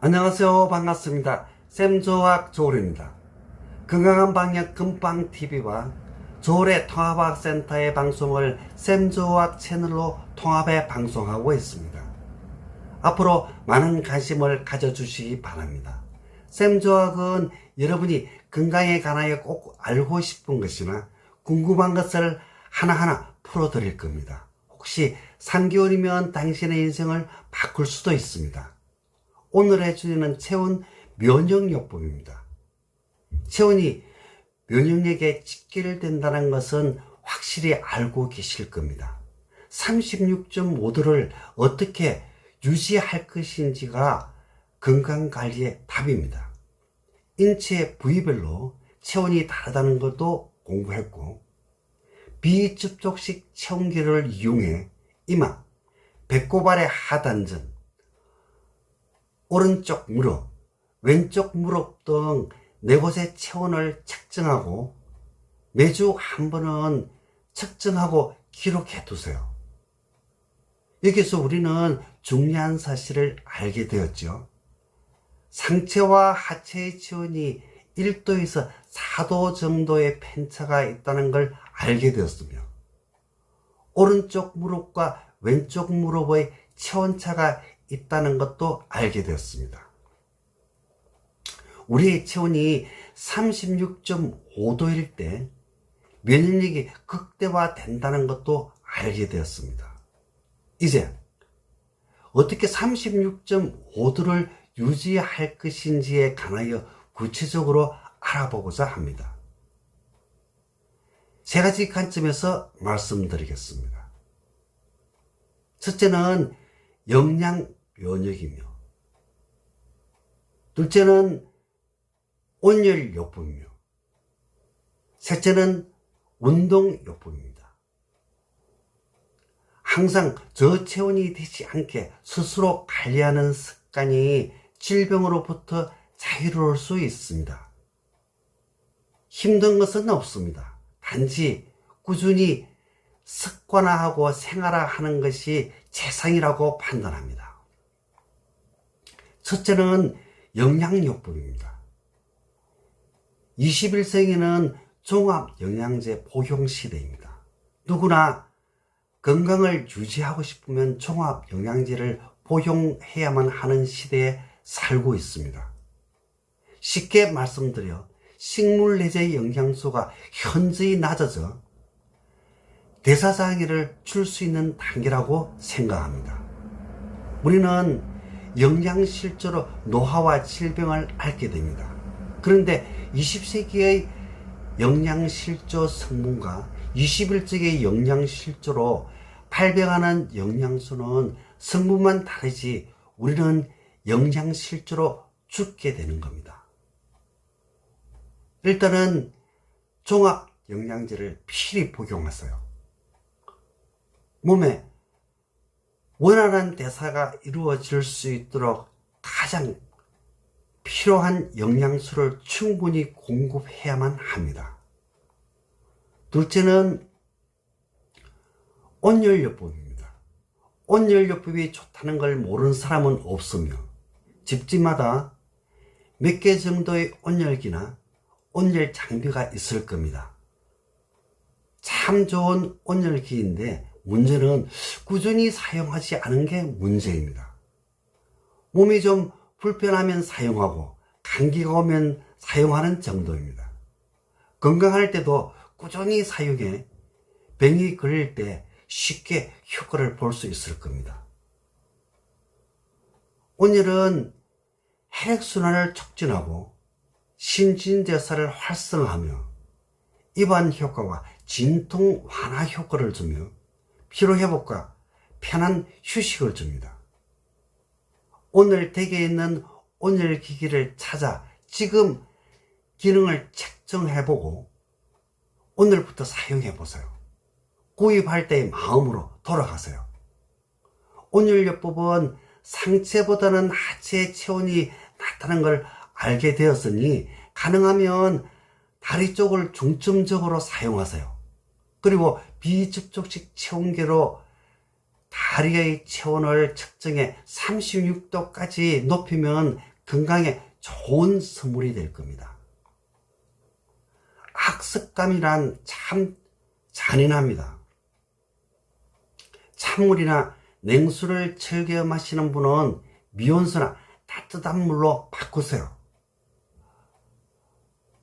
안녕하세요. 반갑습니다. 쌤조학 조울입니다. 건강한 방역 금빵TV와 조울의 통합학센터의 방송을 쌤조학 채널로 통합해 방송하고 있습니다. 앞으로 많은 관심을 가져주시기 바랍니다. 쌤조학은 여러분이 건강에 관하여 꼭 알고 싶은 것이나 궁금한 것을 하나하나 풀어드릴 겁니다. 혹시 3개월이면 당신의 인생을 바꿀 수도 있습니다. 오늘 해주는 체온 면역요법입니다. 체온이 면역력에 직결된다는 것은 확실히 알고 계실 겁니다. 36.5도를 어떻게 유지할 것인지가 건강관리의 답입니다. 인체 부위별로 체온이 다르다는 것도 공부했고, 비접촉식 체온계를 이용해 이마, 배꼽 아래 하단전, 오른쪽 무릎, 왼쪽 무릎 등 네 곳의 체온을 측정하고 매주 한 번은 측정하고 기록해 두세요. 여기서 우리는 중요한 사실을 알게 되었죠. 상체와 하체의 체온이 1도에서 4도 정도의 편차가 있다는 걸 알게 되었으며, 오른쪽 무릎과 왼쪽 무릎의 체온차가 있다는 것도 알게 되었습니다. 우리의 체온이 36.5도일 때 면역력이 극대화된다는 것도 알게 되었습니다. 이제 어떻게 36.5도를 유지할 것인지에 관하여 구체적으로 알아보고자 합니다. 세 가지 관점에서 말씀드리겠습니다. 첫째는 영양 면역이며, 둘째는 온열요법이며, 셋째는 운동요법입니다. 항상 저체온이 되지 않게 스스로 관리하는 습관이 질병으로부터 자유로울 수 있습니다. 힘든 것은 없습니다. 단지 꾸준히 습관화하고 생활화하는 것이 최상이라고 판단합니다. 첫째는 영양요법입니다. 21세기는 종합영양제 복용 시대입니다. 누구나 건강을 유지하고 싶으면 종합영양제를 복용해야만 하는 시대에 살고 있습니다. 쉽게 말씀드려 식물 내재 영양소가 현저히 낮아져 대사장애를 줄 수 있는 단계라고 생각합니다. 우리는 영양실조로 노화와 질병을 앓게 됩니다. 그런데 20세기의 영양실조 성분과 21세기의 영양실조로 발병하는 영양소는 성분만 다르지 우리는 영양실조로 죽게 되는 겁니다. 일단은 종합 영양제를 필히 복용하세요. 몸에 원활한 대사가 이루어질 수 있도록 가장 필요한 영양소를 충분히 공급해야만 합니다. 둘째는 온열요법입니다. 온열요법이 좋다는 걸 모르는 사람은 없으며 집집마다 몇 개 정도의 온열기나 온열 장비가 있을 겁니다. 참 좋은 온열기인데 문제는 꾸준히 사용하지 않은 게 문제입니다. 몸이 좀 불편하면 사용하고 감기가 오면 사용하는 정도입니다. 건강할 때도 꾸준히 사용해 병이 걸릴 때 쉽게 효과를 볼 수 있을 겁니다. 온열은 혈액순환을 촉진하고 신진대사를 활성화하며 입안 효과와 진통 완화 효과를 주며 피로회복과 편한 휴식을 줍니다. 오늘 댁에 있는 온열 기기를 찾아 지금 기능을 책정해보고 오늘부터 사용해보세요. 구입할 때의 마음으로 돌아가세요. 온열요법은 상체보다는 하체의 체온이 낮다는 걸 알게 되었으니 가능하면 다리 쪽을 중점적으로 사용하세요. 그리고 비접촉식 체온계로 다리의 체온을 측정해 36도까지 높이면 건강에 좋은 선물이 될 겁니다. 악습감이란 참 잔인합니다. 찬물이나 냉수를 즐겨 마시는 분은 미온수나 따뜻한 물로 바꾸세요.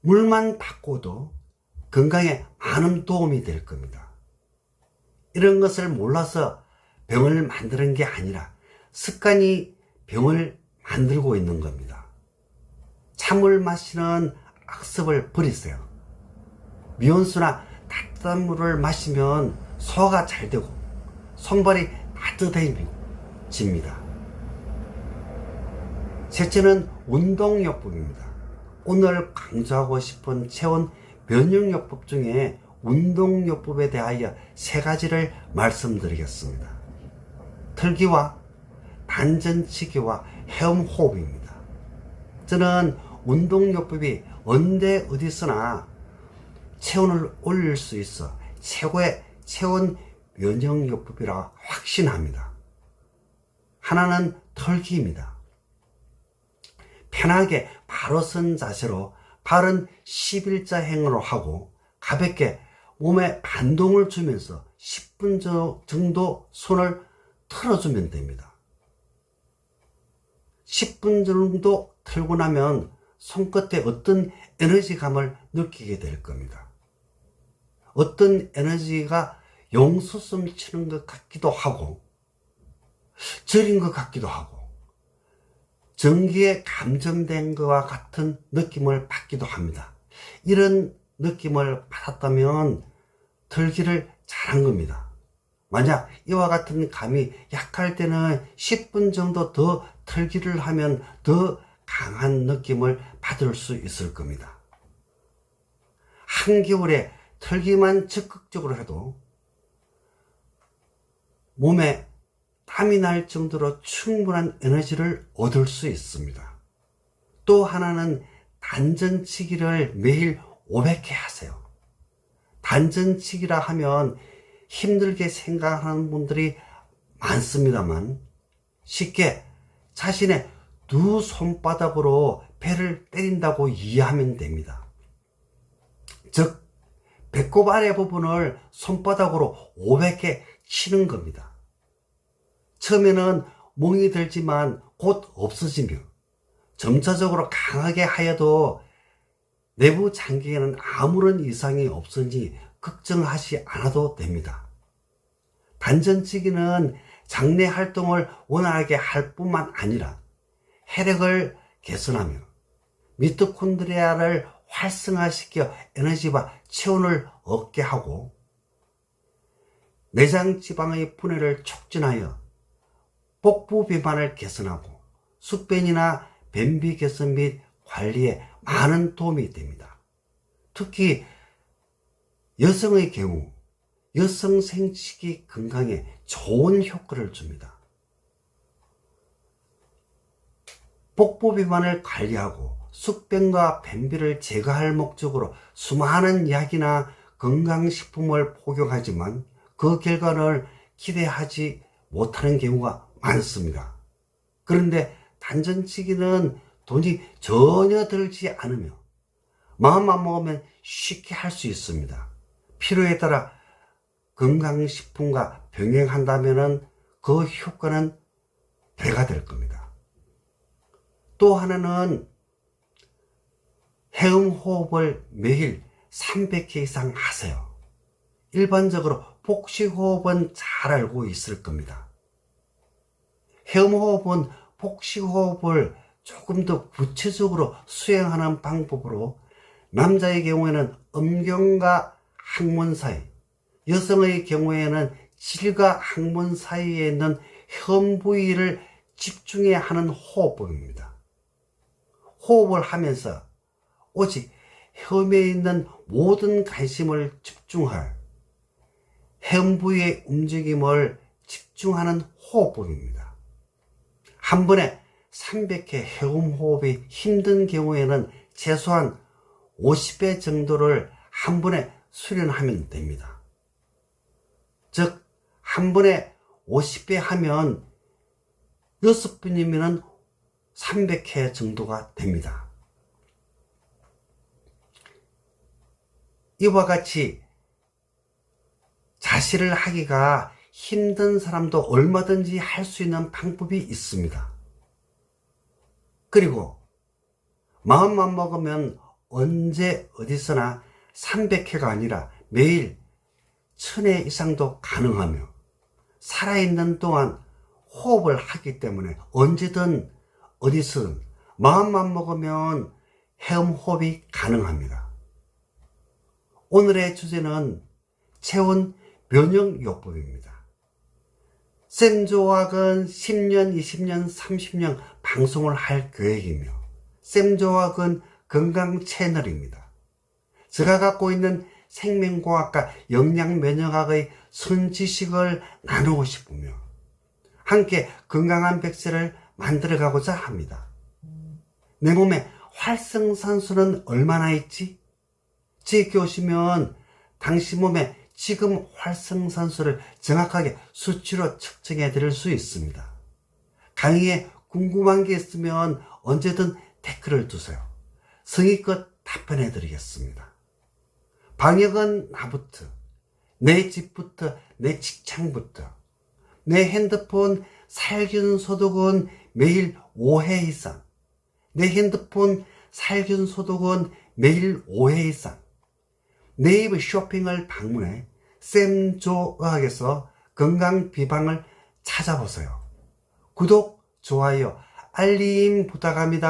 물만 바꿔도 건강에 많은 도움이 될 겁니다. 이런 것을 몰라서 병을 만드는 게 아니라 습관이 병을 만들고 있는 겁니다. 찬물 마시는 악습을 버리세요. 미온수나 따뜻한 물을 마시면 소화가 잘 되고 손발이 따뜻해집니다. 셋째는 운동요법입니다. 오늘 강조하고 싶은 체온 면역요법 중에 운동요법에 대하여 세 가지를 말씀드리겠습니다. 털기와 단전치기와 헤엄호흡입니다. 저는 운동요법이 언제 어디서나 체온을 올릴 수 있어 최고의 체온 면역요법이라 확신합니다. 하나는 털기입니다. 편하게 바로 선 자세로 발은 11자 행으로 하고 가볍게 몸에 반동을 주면서 10분 정도 손을 틀어주면 됩니다. 10분 정도 틀고 나면 손끝에 어떤 에너지감을 느끼게 될 겁니다. 어떤 에너지가 용수숨 치는 것 같기도 하고, 저린 것 같기도 하고, 전기에 감전된 것과 같은 느낌을 받기도 합니다. 이런 느낌을 받았다면 털기를 잘한 겁니다. 만약 이와 같은 감이 약할 때는 10분 정도 더 털기를 하면 더 강한 느낌을 받을 수 있을 겁니다. 한겨울에 털기만 적극적으로 해도 몸에 땀이 날 정도로 충분한 에너지를 얻을 수 있습니다. 또 하나는 단전치기를 매일 500회 하세요. 단전치기라 하면 힘들게 생각하는 분들이 많습니다만 쉽게 자신의 두 손바닥으로 배를 때린다고 이해하면 됩니다. 즉, 배꼽 아래 부분을 손바닥으로 500개 치는 겁니다. 처음에는 몽이 들지만 곧 없어지며 점차적으로 강하게 하여도 내부 장기에는 아무런 이상이 없으니 걱정하지 않아도 됩니다. 단전치기는 장내 활동을 원활하게 할 뿐만 아니라 혈액을 개선하며 미토콘드리아를 활성화시켜 에너지와 체온을 얻게 하고 내장 지방의 분해를 촉진하여 복부 비만을 개선하고 숙변이나 변비 개선 및 관리에 많은 도움이 됩니다. 특히 여성의 경우 여성 생식기 건강에 좋은 효과를 줍니다. 복부 비만을 관리하고 숙변과 변비를 제거할 목적으로 수많은 약이나 건강식품을 복용하지만 그 결과를 기대하지 못하는 경우가 많습니다. 그런데 단전치기는 돈이 전혀 들지 않으며 마음만 먹으면 쉽게 할 수 있습니다. 필요에 따라 건강식품과 병행한다면 그 효과는 배가 될 겁니다. 또 하나는 해음 호흡을 매일 300회 이상 하세요. 일반적으로 복식호흡은 잘 알고 있을 겁니다. 해음 호흡은 복식호흡을 조금 더 구체적으로 수행하는 방법으로 남자의 경우에는 음경과 항문 사이, 여성의 경우에는 질과 항문 사이에 있는 현 부위를 집중해 하는 호흡법입니다. 호흡을 하면서 오직 혐에 있는 모든 관심을 집중할 현 부위의 움직임을 집중하는 호흡법입니다. 한 번에 300회 해움 호흡이 힘든 경우에는 최소한 50회 정도를 한 번에 수련하면 됩니다. 즉, 한 번에 50회 하면 6분이면 300회 정도가 됩니다. 이와 같이 자시를 하기가 힘든 사람도 얼마든지 할 수 있는 방법이 있습니다. 그리고 마음만 먹으면 언제 어디서나 300회가 아니라 매일 1000회 이상도 가능하며 살아있는 동안 호흡을 하기 때문에 언제든 어디서든 마음만 먹으면 헤엄 호흡이 가능합니다. 오늘의 주제는 체온 면역요법입니다. 쌤조학은 10년, 20년, 30년 방송을 할 계획이며 쌤조학은 건강 채널입니다. 제가 갖고 있는 생명과학과 영양면역학의 선지식을 나누고 싶으며 함께 건강한 백세를 만들어가고자 합니다. 내 몸에 활성산소는 얼마나 있지? 제게 오시면 당신 몸에 지금 활성산소를 정확하게 수치로 측정해 드릴 수 있습니다. 강의에 궁금한 게 있으면 언제든 댓글을 두세요. 성의껏 답변해 드리겠습니다. 방역은 나부터, 내 집부터, 내 직장부터, 내 핸드폰 살균 소독은 매일 5회 이상, 내 핸드폰 살균 소독은 매일 5회 이상, 네이버 쇼핑을 방문해 쌤조의학에서 건강 비방을 찾아보세요. 구독, 좋아요, 알림 부탁합니다.